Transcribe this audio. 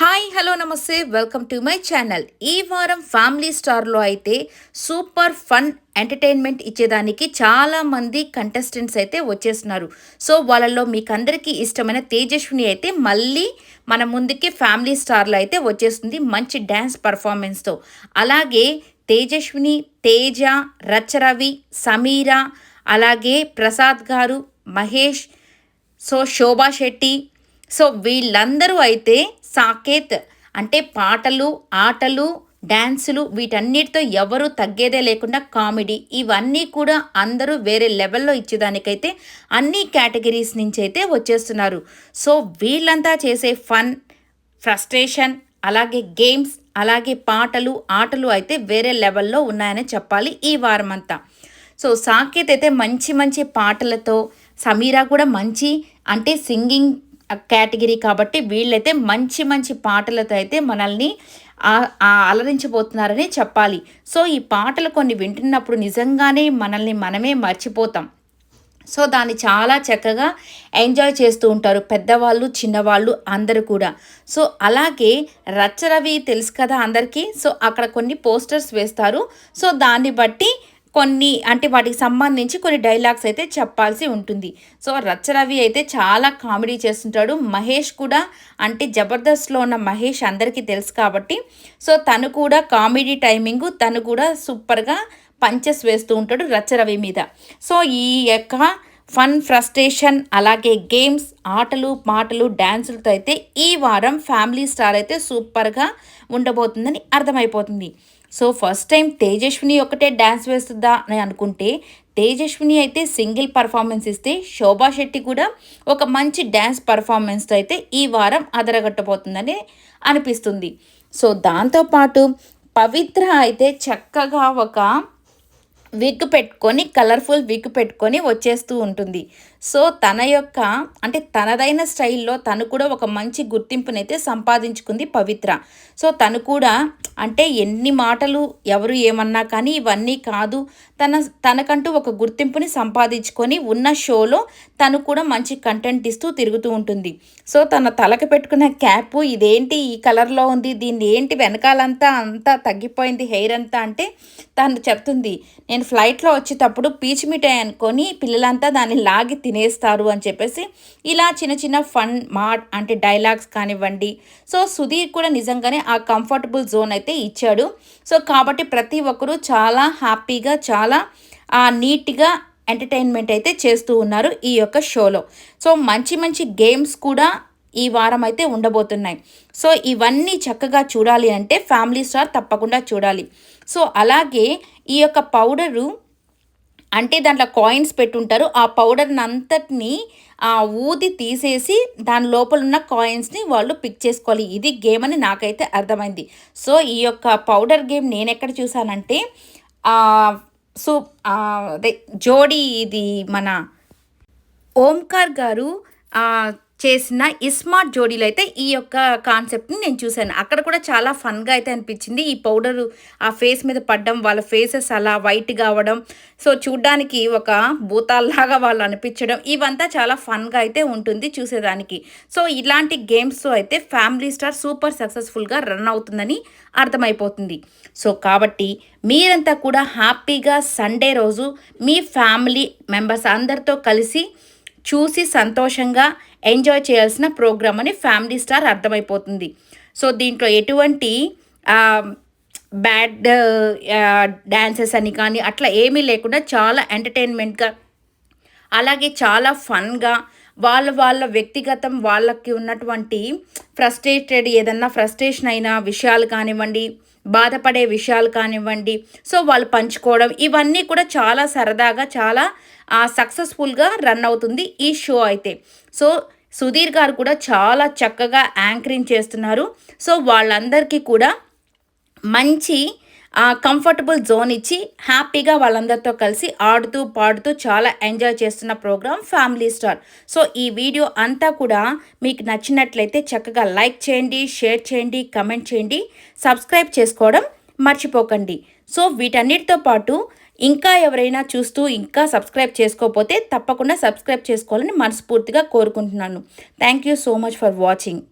Hi hello నమస్తే. Welcome to my channel. ఈ వారం ఫ్యామిలీ స్టార్లో అయితే సూపర్ ఫన్ ఎంటర్టైన్మెంట్ ఇచ్చేదానికి చాలామంది కంటెస్టెంట్స్ అయితే వచ్చేస్తున్నారు. సో వాళ్ళల్లో మీకు అందరికీ ఇష్టమైన తేజస్విని అయితే మళ్ళీ మన ముందుకి ఫ్యామిలీ స్టార్లో అయితే వచ్చేస్తుంది మంచి డ్యాన్స్ పర్ఫార్మెన్స్తో. అలాగే తేజస్విని తేజ రచ్చరవి సమీర అలాగే ప్రసాద్ గారు మహేష్ సో శోభా శెట్టి సో వీళ్ళందరూ అయితే సాకేత్ అంటే పాటలు ఆటలు డ్యాన్సులు వీటన్నిటితో ఎవరు తగ్గేదే లేకుండా కామెడీ ఇవన్నీ కూడా అందరూ వేరే లెవెల్లో ఇచ్చేదానికైతే అన్ని కేటగిరీస్ నుంచి అయితే వచ్చేస్తున్నారు. సో వీళ్ళంతా చేసే ఫన్ ఫ్రస్ట్రేషన్ అలాగే గేమ్స్ అలాగే పాటలు ఆటలు అయితే వేరే లెవెల్లో ఉన్నాయని చెప్పాలి ఈ వారం అంతా సో సాకేత్ అయితే మంచి మంచి పాటలతో సమీరా కూడా మంచి అంటే సింగింగ్ కేటగిరీ కాబట్టి వీళ్ళైతే మంచి మంచి పాటలతో అయితే మనల్ని అలరించబోతున్నారని చెప్పాలి. సో ఈ పాటలు కొన్ని వింటున్నప్పుడు నిజంగానే మనల్ని మనమే మర్చిపోతాం. సో దాన్ని చాలా చక్కగా ఎంజాయ్ చేస్తూ ఉంటారు పెద్దవాళ్ళు చిన్నవాళ్ళు అందరూ కూడా. సో అలాగే రచ్చరవి తెలుసు కదా అందరికీ? సో అక్కడ కొన్ని పోస్టర్స్ వేస్తారు. సో దాన్ని బట్టి కొన్ని అంటే వాటికి సంబంధించి కొన్ని డైలాగ్స్ అయితే చెప్పాల్సి ఉంటుంది. సో రచ్చరవి అయితే చాలా కామెడీ చేస్తుంటాడు. మహేష్ కూడా అంటే జబర్దస్త్లో ఉన్న మహేష్ అందరికీ తెలుసు కాబట్టి సో తను కూడా కామెడీ టైమింగ్ తను కూడా సూపర్గా పంచెస్ వేస్తూ ఉంటాడు రచ్చరవి మీద. సో ఈ యొక్క ఫన్ ఫ్రస్ట్రేషన్ అలాగే గేమ్స్ ఆటలు పాటలు డ్యాన్సులతో అయితే ఈ వారం ఫ్యామిలీ స్టార్ అయితే సూపర్గా ఉండబోతుందని అర్థమైపోతుంది. సో ఫస్ట్ టైం తేజస్విని ఒకటే డ్యాన్స్ వేస్తుందా అని అనుకుంటే తేజస్విని అయితే సింగిల్ పర్ఫార్మెన్స్ ఇస్తే శోభా శెట్టి కూడా ఒక మంచి డ్యాన్స్ పర్ఫార్మెన్స్తో అయితే ఈ వారం అదరగట్టబోతుందని అనిపిస్తుంది. సో దాంతోపాటు పవిత్ర అయితే చక్కగా ఒక విగ్ పెట్టుకొని కలర్ఫుల్ విగ్ పెట్టుకొని వచ్చేస్తూ ఉంటుంది. సో తన యొక్క అంటే తనదైన స్టైల్లో తను కూడా ఒక మంచి గుర్తింపునైతే సంపాదించుకుంది పవిత్ర. సో తను కూడా అంటే ఎన్ని మాటలు ఎవరు ఏమన్నా కానీ ఇవన్నీ కాదు తన తనకంటూ ఒక గుర్తింపుని సంపాదించుకొని ఉన్న షోలో తను కూడా మంచి కంటెంట్ ఇస్తూ తిరుగుతూ ఉంటుంది. సో తన తలకు పెట్టుకున్న క్యాప్ ఇదేంటి ఈ కలర్లో ఉంది దీన్ని ఏంటి వెనకాలంతా అంతా తగ్గిపోయింది హెయిర్ అంతా అంటే తను చెప్తుంది నేను ఫ్లైట్లో వచ్చేటప్పుడు పీచ్ మిఠాయి అనుకొని పిల్లలంతా దాన్ని లాగి తినేస్తారు అని చెప్పేసి ఇలా చిన్న చిన్న ఫన్ మాట్ అంటే డైలాగ్స్ కానివ్వండి. సో సుధీర్ కూడా నిజంగానే ఆ కంఫర్టబుల్ జోన్ అయితే ఇచ్చాడు. సో కాబట్టి ప్రతి ఒక్కరూ చాలా హ్యాపీగా చాలా నీట్గా ఎంటర్టైన్మెంట్ అయితే చేస్తూ ఉన్నారు ఈ యొక్క షోలో. సో మంచి మంచి గేమ్స్ కూడా ఈ వారం అయితే ఉండబోతున్నాయి. సో ఇవన్నీ చక్కగా చూడాలి అంటే ఫ్యామిలీ స్టార్ తప్పకుండా చూడాలి. సో అలాగే ఈ యొక్క పౌడరు అంటే దాంట్లో కాయిన్స్ పెట్టుంటారు. ఆ పౌడర్ని అంతటిని ఊది తీసేసి దాని లోపల ఉన్న కాయిన్స్ని వాళ్ళు పిక్ చేసుకోవాలి. ఇది గేమ్ అని నాకైతే అర్థమైంది. సో ఈ యొక్క పౌడర్ గేమ్ నేను ఎక్కడ చూసానంటే సో అదే జోడీ ఇది మన ఓంకార్ గారు చేసిన ఇస్మార్ట్ జోడీలు అయితే ఈ యొక్క కాన్సెప్ట్ని నేను చూశాను. అక్కడ కూడా చాలా ఫన్గా అయితే అనిపించింది. ఈ పౌడరు ఆ ఫేస్ మీద పడడం వాళ్ళ ఫేసెస్ అలా వైట్గా అవ్వడం సో చూడ్డానికి ఒక భూతాల్లాగా వాళ్ళు అనిపించడం ఇవంతా చాలా ఫన్గా అయితే ఉంటుంది చూసేదానికి. సో ఇలాంటి గేమ్స్తో అయితే ఫ్యామిలీ స్టార్ సూపర్ సక్సెస్ఫుల్గా రన్ అవుతుందని అర్థమైపోతుంది. సో కాబట్టి మీరంతా కూడా హ్యాపీగా సండే రోజు మీ ఫ్యామిలీ మెంబర్స్ అందరితో కలిసి చూసి సంతోషంగా ఎంజాయ్ చేయాల్సిన ప్రోగ్రామ్ అని ఫ్యామిలీ స్టార్ అర్థమైపోతుంది. సో దీంట్లో ఎటువంటి బ్యాడ్ డ్యాన్సెస్ అని కానీ అట్లా ఏమీ లేకుండా చాలా ఎంటర్టైన్మెంట్గా అలాగే చాలా ఫన్గా వాళ్ళ వాళ్ళ వ్యక్తిగతం వాళ్ళకి ఉన్నటువంటి ఫ్రస్ట్రేటెడ్ ఏదన్నా ఫ్రస్ట్రేషన్ అయిన విషయాలు కానివ్వండి బాధపడే విషయాలు కానివ్వండి సో వాళ్ళు పంచుకోవడం ఇవన్నీ కూడా చాలా సరదాగా చాలా సక్సెస్ఫుల్గా రన్ అవుతుంది ఈ షో అయితే. సో సుధీర్ గారు కూడా చాలా చక్కగా యాంకరింగ్ చేస్తున్నారు. సో వాళ్ళందరికీ కూడా మంచి కంఫర్టబుల్ జోన్ ఇచ్చి హ్యాపీగా వాళ్ళందరితో కలిసి ఆడుతూ పాడుతూ చాలా ఎంజాయ్ చేస్తున్న ప్రోగ్రామ్ ఫ్యామిలీ స్టార్. సో ఈ వీడియో అంతా కూడా మీకు నచ్చినట్లయితే చక్కగా లైక్ చేయండి షేర్ చేయండి కమెంట్ చేయండి సబ్స్క్రైబ్ చేసుకోవడం మర్చిపోకండి. సో వీటన్నిటితో పాటు ఇంకా ఎవరైనా చూస్తూ ఇంకా సబ్స్క్రైబ్ చేసుకోకపోతే తప్పకుండా సబ్స్క్రైబ్ చేసుకోవాలని మనస్ఫూర్తిగా కోరుకుంటున్నాను. Thank you so much for watching.